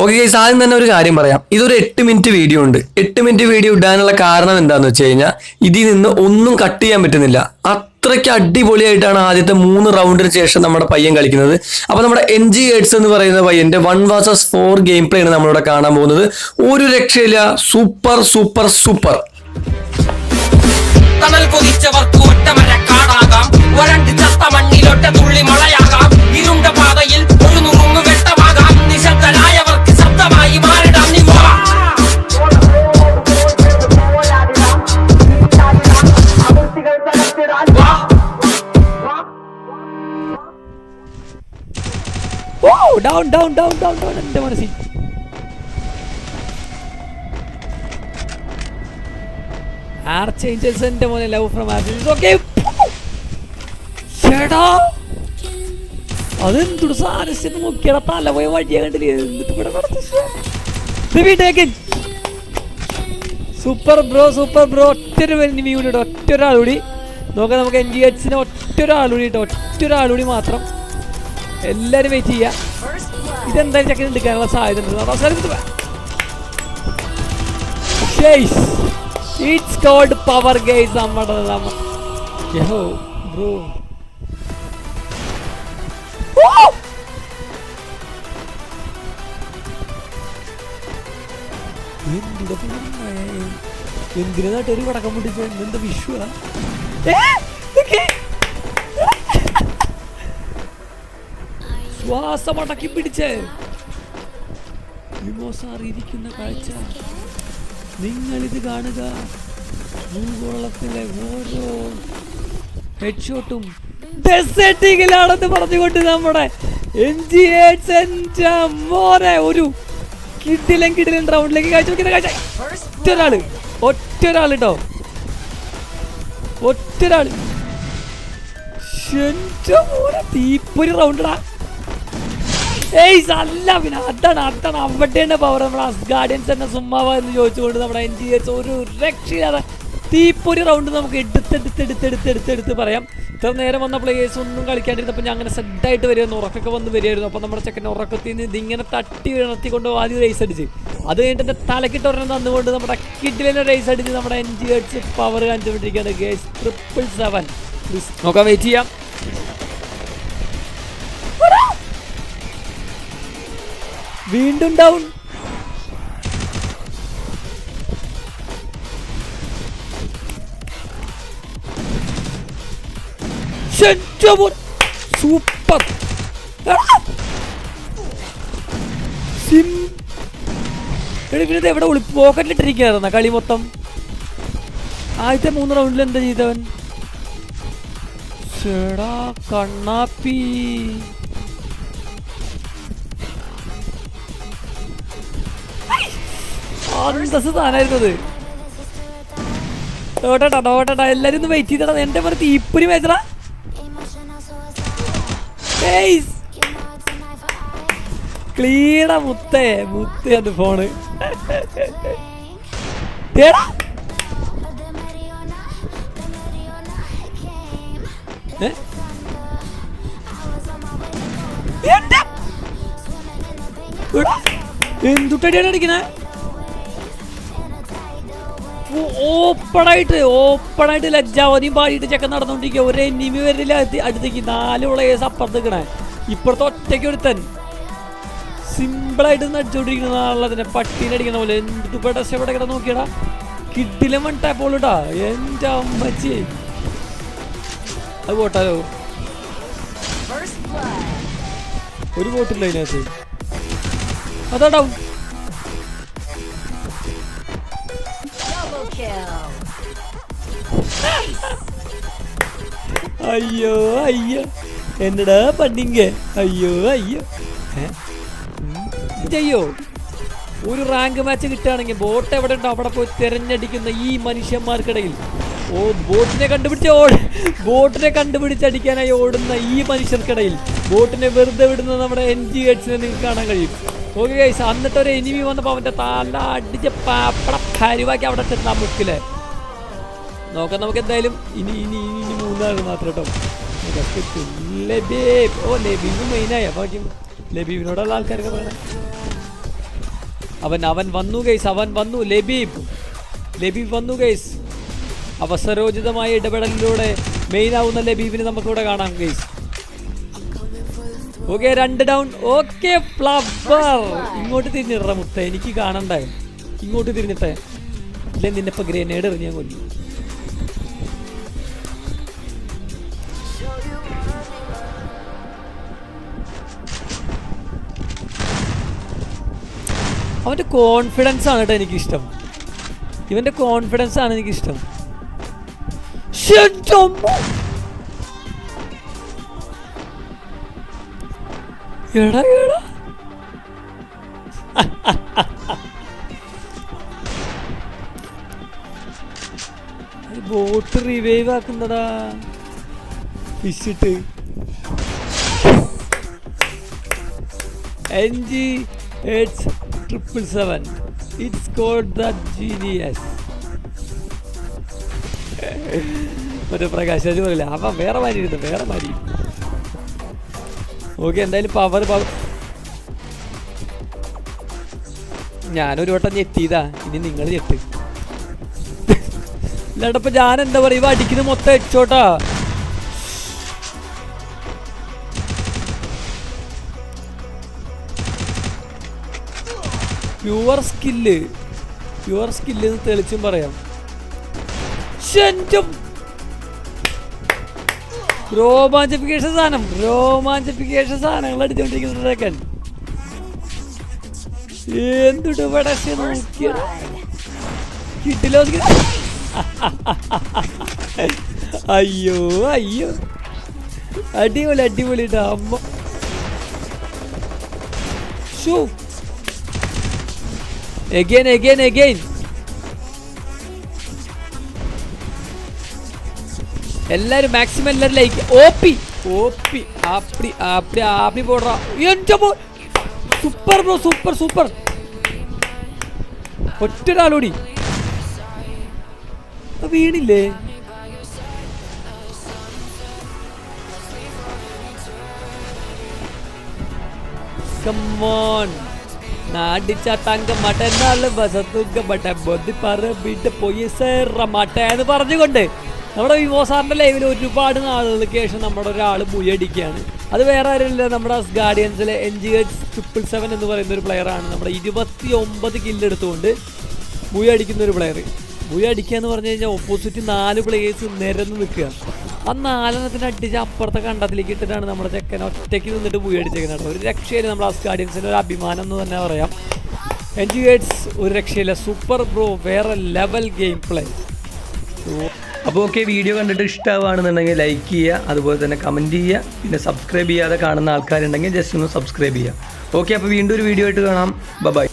Okay guys ആദ്യം തന്നെ ഒരു കാര്യം പറയാം. ഇതൊരു എട്ട് മിനിറ്റ് വീഡിയോ ഉണ്ട്. എട്ട് മിനിറ്റ് വീഡിയോ ഇടാനുള്ള കാരണം എന്താന്ന് വെച്ച് കഴിഞ്ഞാൽ ഇതിൽ നിന്ന് ഒന്നും കട്ട് ചെയ്യാൻ പറ്റുന്നില്ല. അത്രയ്ക്ക് അടിപൊളിയായിട്ടാണ് ആദ്യത്തെ മൂന്ന് റൗണ്ടിന് ശേഷം നമ്മുടെ പയ്യൻ കളിക്കുന്നത്. അപ്പൊ നമ്മുടെ എൻ ജി എഡ്സ് എന്ന് പറയുന്ന പയ്യന്റെ one versus four game play ആണ് നമ്മളിവിടെ കാണാൻ പോകുന്നത്. ഒരു രക്ഷയില്ല. സൂപ്പർ സൂപ്പർ സൂപ്പർ തണൽ കൊതിച്ചവർക്ക് കാടാകാം. ചത്ത തുള്ളി മഴയാകാം ഇരുണ്ട പാതയിൽ ഒരു നുറുങ്ങു ഡൗൺ ഡൗൺ ഡൗൺ ഡൗൺ എന്റെ മനസ്സിൽ. ആർച്ചേഞ്ചൽസ് എന്റെ മോനെ ലവ് ഫ്രം ആർച്ചേഞ്ചൽസ് ഓക്കെ ചേടാ അതെന്തൊരു സാരസ്യം? നോക്കിയടാ തല പോയ വഴിയാ കണ്ടില്ലേ? എന്നിട്ട് ഇവിടെ സൂപ്പർ ബ്രോ സൂപ്പർ ബ്രോ ഒറ്റ വ്യൂടെ ഒറ്റ ഒരാളുകൂടി നോക്കാം നമുക്ക് എൻ ജി എച്ചിന് ഒറ്റ ഒരാളുകൂടി കേട്ടോ ഒറ്റ ഒരാളുകൂടി മാത്രം. എല്ലാരും വെയിറ്റ് ചെയ്യാ. ഇതെന്തായാലും ചെക്കൻ എടുക്കാനുള്ള സാധ്യത ഉണ്ട്. it's called power guys നമ്മുടെ നമ്മ യോ ബ്രോ എന്തിനാ നാട്ടൊരു പടക്കം പൊട്ടിച്ച? എന്താ വിഷു ശ്വാസം പിടിച്ച്. പിടിച്ചേ കാഴ്ച. കാഴ്ച ഇത് കാണുക. ഭൂഗോളത്തിലെ ഓരോ ഹെഡ്ഷോട്ടും ഡെസേർട്ടിങ്ങിലാണെന്ന് പറഞ്ഞുകൊണ്ട് നമ്മുടെ മോനെ ഒരു കിഡിലും കിഡിലും റൗണ്ടിലേക്ക് കാഴ്ച വെക്കുന്ന കാഴ്ച. ഒറ്റ ഒരാൾ ഒറ്റ ഒരാൾ കേട്ടോ ഒറ്റ ഒരാൾ എന്റെ മോനെ തീപ്പൊരി റൗണ്ടടാ ഏയ് അല്ല പിന്നെ. അതാണ് അതാണ്. അവിടെയാണ് പവർ നമ്മുടെ ഗാർഡിയൻസ് തന്നെ സുമ്മാവ എന്ന് ചോദിച്ചുകൊണ്ട് നമ്മുടെ എൻ ജി എച്ച് ഒരു രക്ഷയില്ലാതെ തീപ്പൊരി റൗണ്ട് നമുക്ക് എടുത്തെടുത്തെടുത്തെടുത്തെടുത്തെടുത്ത് പറയാം. ഇത്ര നേരം വന്ന പ്ലേയേഴ്സ് ഒന്നും കളിക്കാണ്ടിരുന്നപ്പോൾ ഞാൻ അങ്ങനെ സെഡായിട്ട് വരുമായിരുന്നു ഉറക്കൊക്കെ വന്ന് വരുമായിരുന്നു അപ്പോൾ നമ്മുടെ ചെക്കന്റെ ഉറക്കത്തിൽ നിന്ന് ഇതിങ്ങനെ തട്ടി ഉണർത്തിക്കൊണ്ട് ആദ്യം റേസ് അടിച്ച്. അത് കഴിഞ്ഞിട്ട് എന്റെ തലക്കിട്ട് ഒരെണ്ണം തന്നുകൊണ്ട് നമ്മുടെ കിഡിലിനെ റേസ് അടിച്ച് നമ്മുടെ എൻ ജി എച്ച് പവർ കാണിച്ചുകൊണ്ടിരിക്കുകയാണ് ഗേസ് ട്രിപ്പിൾ സെവൻ നോക്കാം വെയിറ്റ് ചെയ്യാം. വീണ്ടും ഡൗൺ സൂപ്പർ. സിം. പിന്നെ എവിടെ ഒളി പോക്കറ്റിലിട്ടിരിക്കുകയായിരുന്ന കളി മൊത്തം? ആദ്യത്തെ മൂന്ന് റൗണ്ടിൽ എന്താ ചെയ്തവൻ? ചേടാ കണ്ണാപ്പി. അന്തസ് നോട്ടട്ടാ നോട്ടട്ടാ എല്ലാരും ഒന്ന് വെയിറ്റ് ചെയ്തടാ. എന്റെ മുത്തേ മുത്തേ അത് ഫോണ് എന്തുട്ടടിയാണ് അടിക്കണേ? ഓപ്പണായിട്ട് ഓപ്പണായിട്ട് ലജ്ജാവതിയും പാടിയിട്ട് ചെക്കൻ നടന്നുകൊണ്ടിരിക്കുക ഒരു എനിമി വരില്ല അടുത്തേക്ക് നാല് പ്ലേയേഴ്സ് അപ്പുറത്ത് നിൽക്കണേ ഇപ്പുറത്തെ ഒറ്റയ്ക്ക് ഒരുത്തൻ. സിമ്പിളായിട്ട് നടിച്ചോണ്ടിരിക്കുന്ന പട്ടീനെ അടിക്കുന്ന പോലെ. എന്ത് പെടസ് എവിടെ കിടന്ന് നോക്കിയടാ. കിഡിലും വൺ ടാപ്പോളിട്ടാ എന്റെ അമ്മച്ചി. അത് പോട്ടാലോ ഒരു ബോട്ടില്ല അതിനകത്ത്. അതാ ഡൗൺ അയ്യോ അയ്യോ. എന്നടാ പണ്ടിങ്ക അയ്യോ അയ്യോ. ഏ? ഉം. ഇത് ഒരു റാങ്ക് മാച്ച് കിട്ടുകയാണെങ്കിൽ ബോട്ട് എവിടെ ഉണ്ടോ അവിടെ പോയി തിരഞ്ഞടിക്കുന്ന ഈ മനുഷ്യന്മാർക്കിടയിൽ. ഓ ബോട്ടിനെ കണ്ടുപിടിച്ച് ഓ ബോട്ടിനെ കണ്ടുപിടിച്ചടിക്കാനായി ഓടുന്ന ഈ മനുഷ്യർക്കിടയിൽ. ബോട്ടിനെ വെറുതെ വിടുന്ന നമ്മുടെ എൻ ജി എഡ്സിനെ നിങ്ങൾക്ക് കാണാൻ കഴിയും. ഓക്കെ ഗൈസ് അന്നിട്ട് ഒരു എനിമി വന്നപ്പോൾ അവന്റെ തല അടിച്ച് പാപ്പട കരുവാക്കി അവിടെ ചെന്നാ മുക്കില്ലേ നോക്കാം നമുക്ക് എന്തായാലും ഇനി ഇനി ഇനി ഇനി മൂന്നാൾ മാത്രം കേട്ടോ ലബീബ്. ഓ ലബീബ് ലബീബിനോടുള്ള ആൾക്കാരൊക്കെ പറയണം. അവൻ അവൻ വന്നു ഗൈസ് അവൻ വന്നു. ലബീബ് ലബീബ് വന്നു ഗൈസ് അവസരോചിതമായ ഇടപെടലിലൂടെ മെയിനാവുന്ന ലബീബിനെ നമുക്കിവിടെ കാണാം ഗൈസ് ഓക്കെ രണ്ട് ഡൗൺ ഓക്കെ ഫ്ലവർ ഇങ്ങോട്ട് തിരിഞ്ഞിട മുത്ത. എനിക്ക് കാണണ്ടേ? ഇങ്ങോട്ട് തിരിഞ്ഞിട്ടെ. ഇല്ല നിന്നെ ഇപ്പൊ ഗ്രനേഡ് എറിഞ്ഞാൽ കൊല്ലു. അവന്റെ കോൺഫിഡൻസ് ആണ് കേട്ടോ എനിക്കിഷ്ടം. ഇവന്റെ കോൺഫിഡൻസ് ആണ് എനിക്കിഷ്ടം. എടാ എടാ. ബോട്ട് റിവൈവ് ആക്കുന്നതാ. ഫിഷിട്ട് N G H triple seven it's called the genius മറ്റേ പ്രകാശ് പറയില്ല? അപ്പം വേറെ മാരി ഇരുന്നു വേറെ മാരി ഓക്കെ എന്തായാലും പവർ പവർ ഞാനൊരു വട്ടം ഞെട്ടിയതാ ഇനി നിങ്ങൾ ഞെട്ട്. ഇല്ലാണ്ടപ്പോ ഞാൻ എന്താ പറയുക അടിക്കുന്ന മൊത്തം അടിച്ചോട്ടാ പ്യുവർ സ്കില്ല് പ്യുവർ സ്കില്ല് എന്ന് തെളിച്ചും പറയാം. രോമാഞ്ചിഫിക്കേഷൻ സാധനം. രോമാഞ്ചിഫിക്കേഷൻ സാധനങ്ങൾ അടിച്ചോണ്ടിരിക്കുന്നതൊക്കെ എന്തുട്ട് ഇവിടെ നോക്കിയ? കിട്ടിലോ അയ്യോ അയ്യോ. അടിപൊളി അടിപൊളി അമ്മ ഷൂ എഗൈൻ again, again. എല്ലാരും മാക്സിമം എല്ലാരും ലൈക്ക് ഓപ്പി ഓപ്പി ആപ്പി ആപ്പി ആപ്പി പോടാ. എന്റെ സൂപ്പർ ബ്രോ സൂപ്പർ സൂപ്പർ ഒറ്റൊരാളോടി. വീണില്ലേ? കമ്മോൺ നാടിച്ച തങ്ക മട്ടനാൾ വസത്തുങ്ക മട്ട ബൊദ്തി പറ വീട്ട് പോയി സേറ മട്ട എന്ന് പറഞ്ഞുകൊണ്ട് നമ്മുടെ വിവോ സാറിന്റെ ലൈവിൽ ഒരുപാട് നാളുകൾക്ക് ശേഷം നമ്മുടെ ഒരാൾ മുയടിക്കുകയാണ്. അത് വേറെ ആരുമില്ല നമ്മുടെ ഗാർഡിയൻസിലെ N G H triple seven എന്ന് പറയുന്ന ഒരു പ്ലെയറാണ് നമ്മുടെ ഇരുപത്തി ഒമ്പത് കില്ലെടുത്തുകൊണ്ട് മുയ അടിക്കുന്ന ഒരു പ്ലെയർ പുയടിക്കുക എന്ന് പറഞ്ഞു കഴിഞ്ഞാൽ ഓപ്പോസിറ്റ് നാല് പ്ലേയേഴ്സ് നിരന്ന് നിൽക്കുക. ആ നാലെണ്ണത്തിന് അടിച്ച് അപ്പുറത്തെ കണ്ടത്തിലേക്ക് ഇട്ടിട്ടാണ് നമ്മുടെ ചെക്കൻ ഒറ്റയ്ക്ക് നിന്നിട്ട് മുയ അടിച്ചേക്കുന്നത് ഒരു രക്ഷയില്ല നമ്മുടെ ആസ്കാഡിയൻസിന്റെ ഒരു അഭിമാനം എന്ന് തന്നെ പറയാം. എൻ ജി എയ്റ്റ്സ് ഒരു രക്ഷയില്ല. സൂപ്പർ ബ്രോ വേറെ ലെവൽ ഗെയിം പ്ലേ. അപ്പോൾ ഓക്കെ വീഡിയോ കണ്ടിട്ട് ഇഷ്ടമാണെന്നുണ്ടെങ്കിൽ ലൈക്ക് ചെയ്യുക അതുപോലെ തന്നെ കമന്റ് ചെയ്യുക പിന്നെ സബ്സ്ക്രൈബ് ചെയ്യാതെ കാണുന്ന ആൾക്കാരുണ്ടെങ്കിൽ ജസ്റ്റ് ഒന്ന് സബ്സ്ക്രൈബ് ചെയ്യുക. ഓക്കെ അപ്പോൾ വീണ്ടും ഒരു വീഡിയോ ആയിട്ട് കാണാം. ബൈ